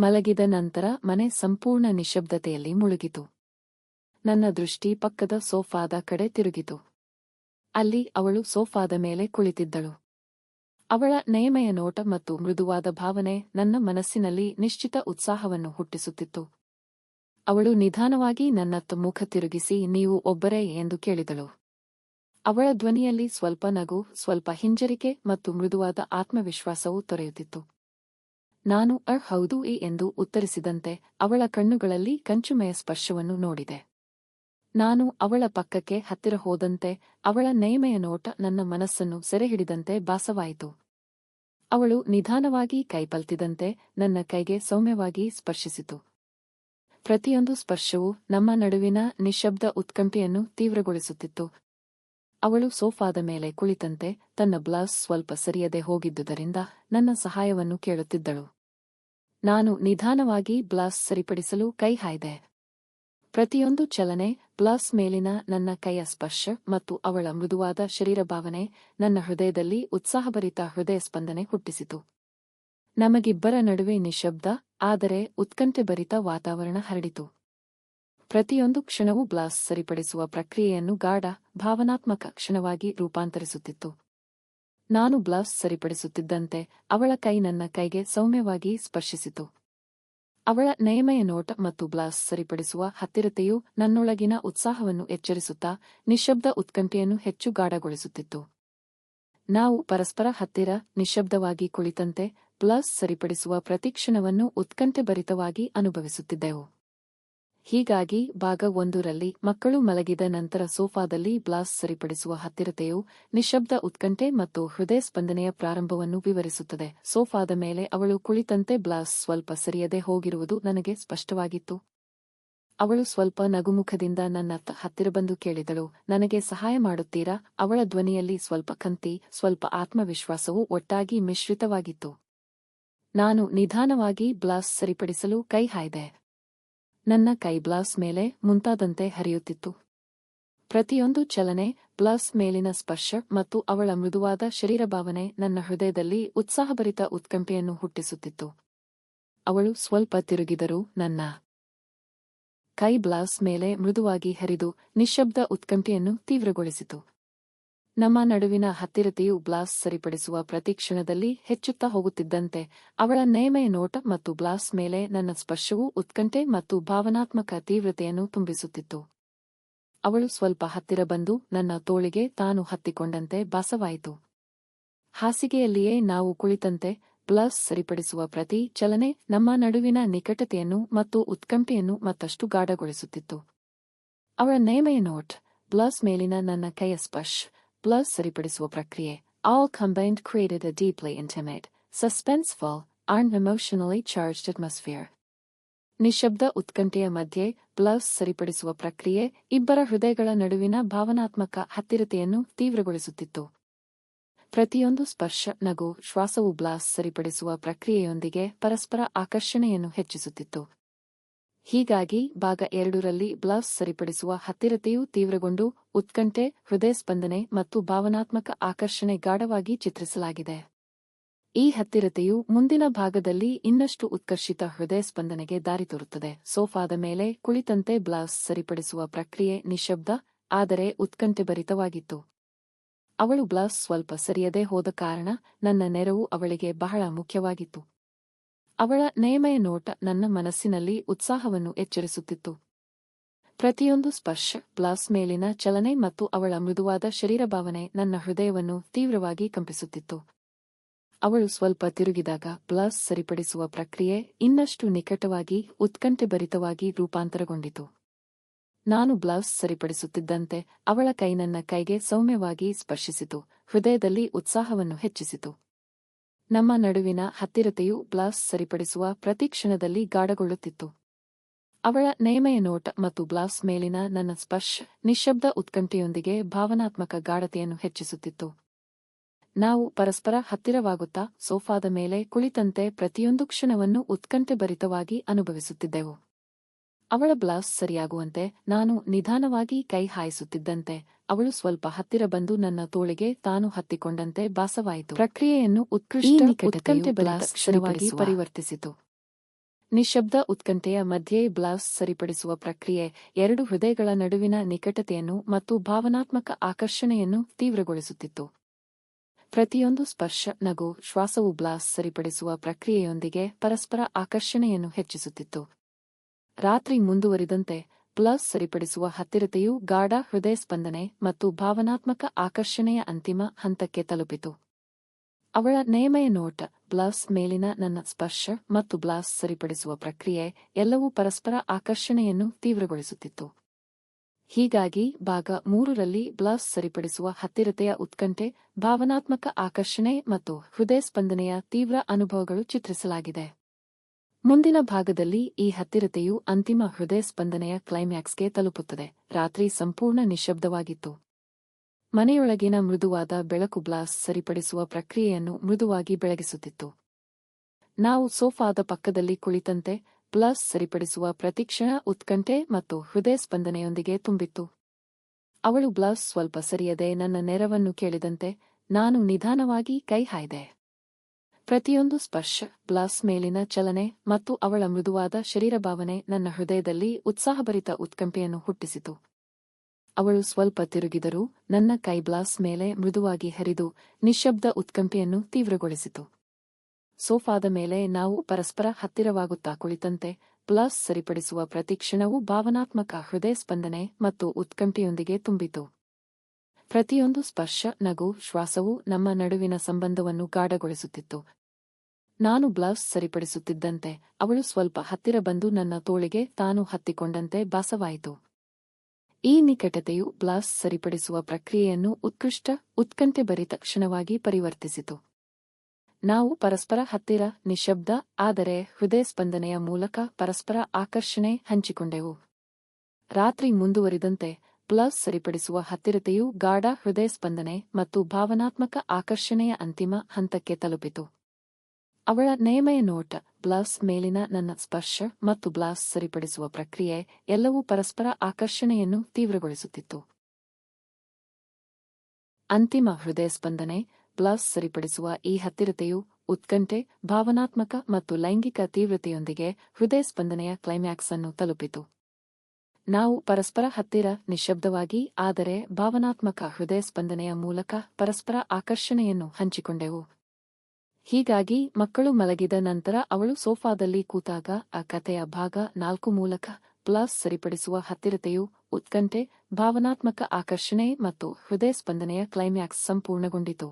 ಮಲಗಿದ ನಂತರ ಮನೆ ಸಂಪೂರ್ಣ ನಿಶಬ್ದತೆಯಲ್ಲಿ ಮುಳುಗಿತು. ನನ್ನ ದೃಷ್ಟಿ ಪಕ್ಕದ ಸೋಫಾದ ಕಡೆ ತಿರುಗಿತು. ಅಲ್ಲಿ ಅವಳು ಸೋಫಾದ ಮೇಲೆ ಕುಳಿತಿದ್ದಳು. ಅವಳ ನಯಮಯ ನೋಟ ಮತ್ತು ಮೃದುವಾದ ಭಾವನೆ ನನ್ನ ಮನಸ್ಸಿನಲ್ಲಿ ನಿಶ್ಚಿತ ಉತ್ಸಾಹವನ್ನು ಹುಟ್ಟಿಸುತ್ತಿತ್ತು. ಅವಳು ನಿಧಾನವಾಗಿ ನನ್ನತ್ತ ಮುಖ ತಿರುಗಿಸಿ, ನೀವು ಒಬ್ಬರೇ? ಎಂದು ಕೇಳಿದಳು. ಅವಳ ಧ್ವನಿಯಲ್ಲಿ ಸ್ವಲ್ಪ ನಗು, ಸ್ವಲ್ಪ ಹಿಂಜರಿಕೆ ಮತ್ತು ಮೃದುವಾದ ಆತ್ಮವಿಶ್ವಾಸವು ತೊರೆಯುತ್ತಿತ್ತು. ನಾನು ಅರ್ ಹೌದು ಈ ಎಂದು ಉತ್ತರಿಸಿದಂತೆ ಅವಳ ಕಣ್ಣುಗಳಲ್ಲಿ ಕಂಚುಮಯ ಸ್ಪರ್ಶವನ್ನು ನೋಡಿದೆ. ನಾನು ಅವಳ ಪಕ್ಕಕ್ಕೆ ಹತ್ತಿರ ಹೋದಂತೆ ಅವಳ ನೇಮೆಯ ನೋಟ ನನ್ನ ಮನಸ್ಸನ್ನು ಸೆರೆಹಿಡಿದಂತೆ ಭಾಸವಾಯಿತು. ಅವಳು ನಿಧಾನವಾಗಿ ಕೈಪಲ್ತಿದಂತೆ ನನ್ನ ಕೈಗೆ ಸೌಮ್ಯವಾಗಿ ಸ್ಪರ್ಶಿಸಿತು. ಪ್ರತಿಯೊಂದು ಸ್ಪರ್ಶವೂ ನಮ್ಮ ನಡುವಿನ ನಿಶಬ್ದ ಉತ್ಕಂಠೆಯನ್ನು ತೀವ್ರಗೊಳಿಸುತ್ತಿತ್ತು. ಅವಳು ಸೋಫಾದ ಮೇಲೆ ಕುಳಿತಂತೆ ತನ್ನ ಬ್ಲೌಸ್ ಸ್ವಲ್ಪ ಸರಿಯದೆ ಹೋಗಿದ್ದುದರಿಂದ ನನ್ನ ಸಹಾಯವನ್ನು ಕೇಳುತ್ತಿದ್ದಳು. ನಾನು ನಿಧಾನವಾಗಿ ಬ್ಲೌಸ್ ಸರಿಪಡಿಸಲು ಕೈ ಹಾಯ್ದೆ. ಪ್ರತಿಯೊಂದು ಚಲನೆ ಬ್ಲೌಸ್ ಮೇಲಿನ ನನ್ನ ಕೈಯ ಸ್ಪರ್ಶ ಮತ್ತು ಅವಳ ಮೃದುವಾದ ಶರೀರ ಭಾವನೆ ನನ್ನ ಹೃದಯದಲ್ಲಿ ಉತ್ಸಾಹಭರಿತ ಹೃದಯ ಸ್ಪಂದನೆ ಹುಟ್ಟಿಸಿತು. ನಮಗಿಬ್ಬರ ನಡುವೆ ನಿಶಬ್ದ, ಆದರೆ ಉತ್ಕಂಠೆಭರಿತ ವಾತಾವರಣ ಹರಡಿತು. ಪ್ರತಿಯೊಂದು ಕ್ಷಣವೂ ಬ್ಲಾಸ್ ಸರಿಪಡಿಸುವ ಪ್ರಕ್ರಿಯೆಯನ್ನು ಗಾಢ, ಭಾವನಾತ್ಮಕ ಕ್ಷಣವಾಗಿ ರೂಪಾಂತರಿಸುತ್ತಿತ್ತು. ನಾನು ಬ್ಲೌಸ್ ಸರಿಪಡಿಸುತ್ತಿದ್ದಂತೆ ಅವಳ ಕೈ ನನ್ನ ಕೈಗೆ ಸೌಮ್ಯವಾಗಿ ಸ್ಪರ್ಶಿಸಿತು. ಅವಳ ನಯಮಯ ನೋಟ ಮತ್ತು ಬ್ಲೌಸ್ ಸರಿಪಡಿಸುವ ಹತ್ತಿರತೆಯು ನನ್ನೊಳಗಿನ ಉತ್ಸಾಹವನ್ನು ಎಚ್ಚರಿಸುತ್ತಾ ನಿಶಬ್ದ ಉತ್ಕಂಠೆಯನ್ನು ಹೆಚ್ಚು ಗಾಢಗೊಳಿಸುತ್ತಿತ್ತು. ನಾವು ಪರಸ್ಪರ ಹತ್ತಿರ ನಿಶಬ್ದವಾಗಿ ಕುಳಿತಂತೆ ಬ್ಲೌಸ್ ಸರಿಪಡಿಸುವ ಪ್ರತಿಕ್ಷಣವನ್ನು ಉತ್ಕಂಠೆಭರಿತವಾಗಿ ಅನುಭವಿಸುತ್ತಿದ್ದೆವು. ಹೀಗಾಗಿ ಭಾಗ ಒಂದರಲ್ಲಿ ಮಕ್ಕಳು ಮಲಗಿದ ನಂತರ ಸೋಫಾದಲ್ಲಿ ಬ್ಲಾಸ್ ಸರಿಪಡಿಸುವ ಹತ್ತಿರತೆಯು ನಿಶಬ್ದ ಉತ್ಕಂಠೆ ಮತ್ತು ಹೃದಯ ಸ್ಪಂದನೆಯ ಪ್ರಾರಂಭವನ್ನು ವಿವರಿಸುತ್ತದೆ. ಸೋಫಾದ ಮೇಲೆ ಅವಳು ಕುಳಿತಂತೆ ಬ್ಲಾಸ್ ಸ್ವಲ್ಪ ಸರಿಯದೆ ಹೋಗಿರುವುದು ನನಗೆ ಸ್ಪಷ್ಟವಾಗಿತ್ತು. ಅವಳು ಸ್ವಲ್ಪ ನಗುಮುಖದಿಂದ ನನ್ನ ಹತ್ತಿರ ಬಂದು ಕೇಳಿದಳು, ನನಗೆ ಸಹಾಯ ಮಾಡುತ್ತೀರಾ? ಅವಳ ಧ್ವನಿಯಲ್ಲಿ ಸ್ವಲ್ಪ ಕಂತಿ ಸ್ವಲ್ಪ ಆತ್ಮವಿಶ್ವಾಸವು ಒಟ್ಟಾಗಿ ಮಿಶ್ರಿತವಾಗಿತ್ತು. ನಾನು ನಿಧಾನವಾಗಿ ಬ್ಲಾಸ್ ಸರಿಪಡಿಸಲು ಕೈ ಹಾಯ್ದೆ. ನನ್ನ ಕೈ ಬ್ಲೌಸ್ ಮೇಲೆ ಮುಂತಾದಂತೆ ಹರಿಯುತ್ತಿತ್ತು. ಪ್ರತಿಯೊಂದು ಚಲನೆ, ಬ್ಲೌಸ್ ಮೇಲಿನ ಸ್ಪರ್ಶ ಮತ್ತು ಅವಳ ಮೃದುವಾದ ಶರೀರ ಭಾವನೆ ನನ್ನ ಹೃದಯದಲ್ಲಿ ಉತ್ಸಾಹಭರಿತ ಉತ್ಕಂಪೆಯನ್ನು ಹುಟ್ಟಿಸುತ್ತಿತ್ತು. ಅವಳು ಸ್ವಲ್ಪ ತಿರುಗಿದರೂ ನನ್ನ ಕೈ ಬ್ಲೌಸ್ ಮೇಲೆ ಮೃದುವಾಗಿ ಹರಿದು ನಿಶ್ಶಬ್ದ ಉತ್ಕಂಠೆಯನ್ನು ತೀವ್ರಗೊಳಿಸಿತು. ನಮ್ಮ ನಡುವಿನ ಹತ್ತಿರತೆಯು ಬ್ಲಾಸ್ ಸರಿಪಡಿಸುವ ಪ್ರತಿ ಕ್ಷಣದಲ್ಲಿ ಹೆಚ್ಚುತ್ತಾ ಹೋಗುತ್ತಿದ್ದಂತೆ, ಅವಳ ನೇಮೆಯ ನೋಟ ಮತ್ತು ಬ್ಲಾಸ್ ಮೇಲೆ ನನ್ನ ಸ್ಪರ್ಶವು ಉತ್ಕಂಠೆ ಮತ್ತು ಭಾವನಾತ್ಮಕ ತೀವ್ರತೆಯನ್ನು ತುಂಬಿಸುತ್ತಿತ್ತು. ಅವಳು ಸ್ವಲ್ಪ ಹತ್ತಿರ ಬಂದು ನನ್ನ ತೋಳಿಗೆ ತಾನು ಹತ್ತಿಕೊಂಡಂತೆ ಭಾಸವಾಯಿತು. ಹಾಸಿಗೆಯಲ್ಲಿಯೇ ನಾವು ಕುಳಿತಂತೆ ಬ್ಲಾಸ್ ಸರಿಪಡಿಸುವ ಪ್ರತಿ ಚಲನೆ ನಮ್ಮ ನಡುವಿನ ನಿಕಟತೆಯನ್ನು ಮತ್ತು ಉತ್ಕಂಠೆಯನ್ನು ಮತ್ತಷ್ಟು ಗಾಢಗೊಳಿಸುತ್ತಿತ್ತು. ಅವಳ ನೇಮೆಯ ನೋಟ್ ಬ್ಲಾಸ್ ಮೇಲಿನ ನನ್ನ ಕೈಯ ಸ್ಪರ್ಶ ಬ್ಲೌಸ್ ಸರಿಪಡಿಸುವ ಪ್ರಕ್ರಿಯೆ. All combined created a deeply intimate suspenseful and emotionally charged atmosphere ನಿಶಬ್ದ ಉತ್ಕಂಠೆಯ ಮಧ್ಯೆ ಬ್ಲೌಸ್ ಸರಿಪಡಿಸುವ ಪ್ರಕ್ರಿಯೆ ಇಬ್ಬರ ಹೃದಯಗಳ ನಡುವಿನ ಭಾವನಾತ್ಮಕ ಹತ್ತಿರತೆಯನ್ನು ತೀವ್ರಗೊಳಿಸುತ್ತಿತ್ತು. ಪ್ರತಿಯೊಂದು ಸ್ಪರ್ಶ, ನಗು, ಶ್ವಾಸವು ಬ್ಲಾಸ್ ಸರಿಪಡಿಸುವ ಪ್ರಕ್ರಿಯೆಯೊಂದಿಗೆ ಪರಸ್ಪರ ಆಕರ್ಷಣೆಯನ್ನು ಹೆಚ್ಚಿಸುತ್ತಿತ್ತು. ಹೀಗಾಗಿ ಭಾಗ ಎರಡರಲ್ಲಿ ಬ್ಲೌಸ್ ಸರಿಪಡಿಸುವ ಹತ್ತಿರತೆಯು ತೀವ್ರಗೊಂಡು ಉತ್ಕಂಠೆ, ಹೃದಯ ಸ್ಪಂದನೆ ಮತ್ತು ಭಾವನಾತ್ಮಕ ಆಕರ್ಷಣೆ ಗಾಢವಾಗಿ ಚಿತ್ರಿಸಲಾಗಿದೆ. ಈ ಹತ್ತಿರತೆಯು ಮುಂದಿನ ಭಾಗದಲ್ಲಿ ಇನ್ನಷ್ಟು ಉತ್ಕರ್ಷಿತ ಹೃದಯ ಸ್ಪಂದನೆಗೆ ದಾರಿ ತೋರುತ್ತದೆ. ಸೋಫಾದ ಮೇಲೆ ಕುಳಿತಂತೆ ಬ್ಲೌಸ್ ಸರಿಪಡಿಸುವ ಪ್ರಕ್ರಿಯೆ ನಿಶಬ್ದ, ಆದರೆ ಉತ್ಕಂಠೆಭರಿತವಾಗಿತ್ತು. ಅವಳು ಬ್ಲೌಸ್ ಸ್ವಲ್ಪ ಸರಿಯದೇ ಹೋದ ಕಾರಣ ನನ್ನ ನೆರವು ಅವಳಿಗೆ ಬಹಳ ಮುಖ್ಯವಾಗಿತ್ತು. ಅವಳ ನೇಮೆಯ ನೋಟ ನನ್ನ ಮನಸ್ಸಿನಲ್ಲಿ ಉತ್ಸಾಹವನ್ನು ಎಚ್ಚರಿಸುತ್ತಿತ್ತು. ಪ್ರತಿಯೊಂದು ಸ್ಪರ್ಶ ಬ್ಲೌಸ್ ಮೇಲಿನ ಚಲನೆ ಮತ್ತು ಅವಳ ಮೃದುವಾದ ಶರೀರ ಭಾವನೆ ನನ್ನ ಹೃದಯವನ್ನು ತೀವ್ರವಾಗಿ ಕಂಪಿಸುತ್ತಿತ್ತು. ಅವಳು ಸ್ವಲ್ಪ ತಿರುಗಿದಾಗ ಬ್ಲೌಸ್ ಸರಿಪಡಿಸುವ ಪ್ರಕ್ರಿಯೆ ಇನ್ನಷ್ಟು ನಿಕಟವಾಗಿ ಉತ್ಕಂಠೆಭರಿತವಾಗಿ ರೂಪಾಂತರಗೊಂಡಿತು. ನಾನು ಬ್ಲೌಸ್ ಸರಿಪಡಿಸುತ್ತಿದ್ದಂತೆ ಅವಳ ಕೈ ನನ್ನ ಕೈಗೆ ಸೌಮ್ಯವಾಗಿ ಸ್ಪರ್ಶಿಸಿತು, ಹೃದಯದಲ್ಲಿ ಉತ್ಸಾಹವನ್ನು ಹೆಚ್ಚಿಸಿತು. ನಮ್ಮ ನಡುವಿನ ಹತ್ತಿರತೆಯು ಬ್ಲಾಸ್ ಸರಿಪಡಿಸುವ ಪ್ರತಿ ಕ್ಷಣದಲ್ಲಿ ಗಾಢಗೊಳ್ಳುತ್ತಿತ್ತು. ಅವಳ ನೇಮೆಯ ನೋಟ ಮತ್ತು ಬ್ಲಾಸ್ ಮೇಲಿನ ನನ್ನ ಸ್ಪರ್ಶ ನಿಶಬ್ದ ಉತ್ಕಂಠೆಯೊಂದಿಗೆ ಭಾವನಾತ್ಮಕ ಗಾಢತೆಯನ್ನು ಹೆಚ್ಚಿಸುತ್ತಿತ್ತು. ನಾವು ಪರಸ್ಪರ ಹತ್ತಿರವಾಗುತ್ತಾ ಸೋಫಾದ ಮೇಲೆ ಕುಳಿತಂತೆ ಪ್ರತಿಯೊಂದು ಕ್ಷಣವನ್ನು ಉತ್ಕಂಠೆಭರಿತವಾಗಿ ಅನುಭವಿಸುತ್ತಿದ್ದೆವು. ಅವಳ ಬ್ಲೌಸ್ ಸರಿಯಾಗುವಂತೆ ನಾನು ನಿಧಾನವಾಗಿ ಕೈ ಹಾಯಿಸುತ್ತಿದ್ದಂತೆ ಅವಳು ಸ್ವಲ್ಪ ಹತ್ತಿರ ಬಂದು ನನ್ನ ತೋಳಿಗೆ ತಾನು ಹತ್ತಿಕೊಂಡಂತೆ ಭಾಸವಾಯಿತು ಪ್ರಕ್ರಿಯೆಯನ್ನು ಉತ್ಕೃಷ್ಟ ಬ್ಲೌಸ್ ಕ್ಷಣವಾಗಿ ಪರಿವರ್ತಿಸಿತು. ನಿಶಬ್ದ ಉತ್ಕಂಠೆಯ ಮಧ್ಯೆ ಬ್ಲೌಸ್ ಸರಿಪಡಿಸುವ ಪ್ರಕ್ರಿಯೆ ಎರಡು ಹೃದಯಗಳ ನಡುವಿನ ನಿಕಟತೆಯನ್ನು ಮತ್ತು ಭಾವನಾತ್ಮಕ ಆಕರ್ಷಣೆಯನ್ನು ತೀವ್ರಗೊಳಿಸುತ್ತಿತ್ತು. ಪ್ರತಿಯೊಂದು ಸ್ಪರ್ಶ ನಗು ಶ್ವಾಸವು ಬ್ಲೌಸ್ ಸರಿಪಡಿಸುವ ಪ್ರಕ್ರಿಯೆಯೊಂದಿಗೆ ಪರಸ್ಪರ ಆಕರ್ಷಣೆಯನ್ನು ಹೆಚ್ಚಿಸುತ್ತಿತ್ತು. ರಾತ್ರಿ ಮುಂದುವರಿದಂತೆ ಪ್ಲಸ್ ಸರಿಪಡಿಸುವ ಹತ್ತಿರತೆಯು ಗಾಢ ಹೃದಯ ಸ್ಪಂದನೆ ಮತ್ತು ಭಾವನಾತ್ಮಕ ಆಕರ್ಷಣೆಯ ಅಂತಿಮ ಹಂತಕ್ಕೆ ತಲುಪಿತು. ಅವಳ ನೇಮಯ ನೋಟ, ಬ್ಲೌಸ್ ಮೇಲಿನ ನನ್ನ ಸ್ಪರ್ಶ ಮತ್ತು ಬ್ಲೌಸ್ ಸರಿಪಡಿಸುವ ಪ್ರಕ್ರಿಯೆ ಎಲ್ಲವೂ ಪರಸ್ಪರ ಆಕರ್ಷಣೆಯನ್ನು ತೀವ್ರಗೊಳಿಸುತ್ತಿತ್ತು. ಹೀಗಾಗಿ ಭಾಗ ಮೂರರಲ್ಲಿ ಬ್ಲೌಸ್ ಸರಿಪಡಿಸುವ ಹತ್ತಿರತೆಯ ಉತ್ಕಂಠೆ, ಭಾವನಾತ್ಮಕ ಆಕರ್ಷಣೆ ಮತ್ತು ಹೃದಯ ಸ್ಪಂದನೆಯ ತೀವ್ರ ಅನುಭವಗಳು ಚಿತ್ರಿಸಲಾಗಿದೆ. ಮುಂದಿನ ಭಾಗದಲ್ಲಿ ಈ ಹತ್ತಿರತೆಯು ಅಂತಿಮ ಹೃದಯ ಸ್ಪಂದನೆಯ ಕ್ಲೈಮ್ಯಾಕ್ಸ್ಗೆ ತಲುಪುತ್ತದೆ. ರಾತ್ರಿ ಸಂಪೂರ್ಣ ನಿಶ್ಶಬ್ದವಾಗಿತ್ತು ಮನೆಯೊಳಗಿನ ಮೃದುವಾದ ಬೆಳಕು ಬ್ಲಾಸ್ ಸರಿಪಡಿಸುವ ಪ್ರಕ್ರಿಯೆಯನ್ನು ಮೃದುವಾಗಿ ಬೆಳಗಿಸುತ್ತಿತ್ತು. ನಾವು ಸೋಫಾದ ಪಕ್ಕದಲ್ಲಿ ಕುಳಿತಂತೆ ಪ್ಲಸ್ ಸರಿಪಡಿಸುವ ಪ್ರತಿಕ್ಷಣ ಉತ್ಕಂಠೆ ಮತ್ತು ಹೃದಯ ಸ್ಪಂದನೆಯೊಂದಿಗೆ ತುಂಬಿತ್ತು. ಅವಳು ಬ್ಲೌಸ್ ಸ್ವಲ್ಪ ಸರಿಯದೆ ನನ್ನ ನೆರವನ್ನು ಕೇಳಿದಂತೆ ನಾನು ನಿಧಾನವಾಗಿ ಕೈ ಹಾಯ್ದೆ. ಪ್ರತಿಯೊಂದು ಸ್ಪರ್ಶ, ಬ್ಲಾಸ್ ಮೇಲಿನ ಚಲನೆ ಮತ್ತು ಅವಳ ಮೃದುವಾದ ಶರೀರಭಾವನೆ ನನ್ನ ಹೃದಯದಲ್ಲಿ ಉತ್ಸಾಹಭರಿತ ಉತ್ಕಂಪೆಯನ್ನು ಹುಟ್ಟಿಸಿತು. ಅವಳು ಸ್ವಲ್ಪ ತಿರುಗಿದರೂ ನನ್ನ ಕೈ ಬ್ಲಾಸ್ ಮೇಲೆ ಮೃದುವಾಗಿ ಹರಿದು ನಿಶಬ್ದ ಉತ್ಕಂಪೆಯನ್ನು ತೀವ್ರಗೊಳಿಸಿತು. ಸೋಫಾದ ಮೇಲೆ ನಾವು ಪರಸ್ಪರ ಹತ್ತಿರವಾಗುತ್ತಾ ಕುಳಿತಂತೆ ಬ್ಲಾಸ್ ಸರಿಪಡಿಸುವ ಪ್ರತಿಕ್ಷಣವೂ ಭಾವನಾತ್ಮಕ ಹೃದಯ ಸ್ಪಂದನೆ ಮತ್ತು ಉತ್ಕಂಠೆಯೊಂದಿಗೆ ತುಂಬಿತು. ಪ್ರತಿಯೊಂದು ಸ್ಪರ್ಶ, ನಗು, ಶ್ವಾಸವು ನಮ್ಮ ನಡುವಿನ ಸಂಬಂಧವನ್ನು ಗಾಢಗೊಳಿಸುತ್ತಿತ್ತು. ನಾನು ಬ್ಲೌಸ್ ಸರಿಪಡಿಸುತ್ತಿದ್ದಂತೆ ಅವಳು ಸ್ವಲ್ಪ ಹತ್ತಿರ ಬಂದು ನನ್ನ ತೋಳಿಗೆ ತಾನು ಹತ್ತಿಕೊಂಡಂತೆ ಭಾಸವಾಯಿತು ಈ ನಿಕಟತೆಯು ಬ್ಲೌಸ್ ಸರಿಪಡಿಸುವ ಪ್ರಕ್ರಿಯೆಯನ್ನು ಉತ್ಕೃಷ್ಟ ಉತ್ಕಂಠೆಭರಿತ ಕ್ಷಣವಾಗಿ ಪರಿವರ್ತಿಸಿತು. ನಾವು ಪರಸ್ಪರ ಹತ್ತಿರ, ನಿಶಬ್ದ, ಆದರೆ ಹೃದಯ ಸ್ಪಂದನೆಯ ಮೂಲಕ ಪರಸ್ಪರ ಆಕರ್ಷಣೆ ಹಂಚಿಕೊಂಡೆವು. ರಾತ್ರಿ ಮುಂದುವರಿದಂತೆ ಬ್ಲೌಸ್ ಸರಿಪಡಿಸುವ ಹತ್ತಿರತೆಯು ಗಾಢ ಹೃದಯ ಸ್ಪಂದನೆ ಮತ್ತು ಭಾವನಾತ್ಮಕ ಆಕರ್ಷಣೆಯ ಅಂತಿಮ ಹಂತಕ್ಕೆ ತಲುಪಿತು. ಅವಳ ನೇಮೆಯ ನೋಟ, ಬ್ಲೌಸ್ ಮೇಲಿನ ನನ್ನ ಸ್ಪರ್ಶ ಮತ್ತು ಬ್ಲೌಸ್ ಸರಿಪಡಿಸುವ ಪ್ರಕ್ರಿಯೆ ಎಲ್ಲವೂ ಪರಸ್ಪರ ಆಕರ್ಷಣೆಯನ್ನು ತೀವ್ರಗೊಳಿಸುತ್ತಿತ್ತು. ಅಂತಿಮ ಹೃದಯ ಸ್ಪಂದನೆ, ಬ್ಲೌಸ್ ಸರಿಪಡಿಸುವ ಈ ಹತ್ತಿರತೆಯು ಉತ್ಕಂಠೆ, ಭಾವನಾತ್ಮಕ ಮತ್ತು ಲೈಂಗಿಕ ತೀವ್ರತೆಯೊಂದಿಗೆ ಹೃದಯ ಸ್ಪಂದನೆಯ ಕ್ಲೈಮ್ಯಾಕ್ಸ್ ಅನ್ನು ತಲುಪಿತು. ನಾವು ಪರಸ್ಪರ ಹತ್ತಿರ ನಿಶ್ಶಬ್ದವಾಗಿ, ಆದರೆ ಭಾವನಾತ್ಮಕ ಹೃದಯ ಸ್ಪಂದನೆಯ ಮೂಲಕ ಪರಸ್ಪರ ಆಕರ್ಷಣೆಯನ್ನು ಹಂಚಿಕೊಂಡೆವು. ಹೀಗಾಗಿ ಮಕ್ಕಳು ಮಲಗಿದ ನಂತರ ಅವಳು ಸೋಫಾದಲ್ಲಿ ಕೂತಾಗ ಆ ಕಥೆಯ ಭಾಗ ನಾಲ್ಕು ಮೂಲಕ ಪ್ಲಸ್ ಸರಿಪಡಿಸುವ ಹತ್ತಿರತೆಯು, ಉತ್ಕಂಠೆ, ಭಾವನಾತ್ಮಕ ಆಕರ್ಷಣೆ ಮತ್ತು ಹೃದಯ ಸ್ಪಂದನೆಯ ಕ್ಲೈಮ್ಯಾಕ್ಸ್ ಸಂಪೂರ್ಣಗೊಂಡಿತು.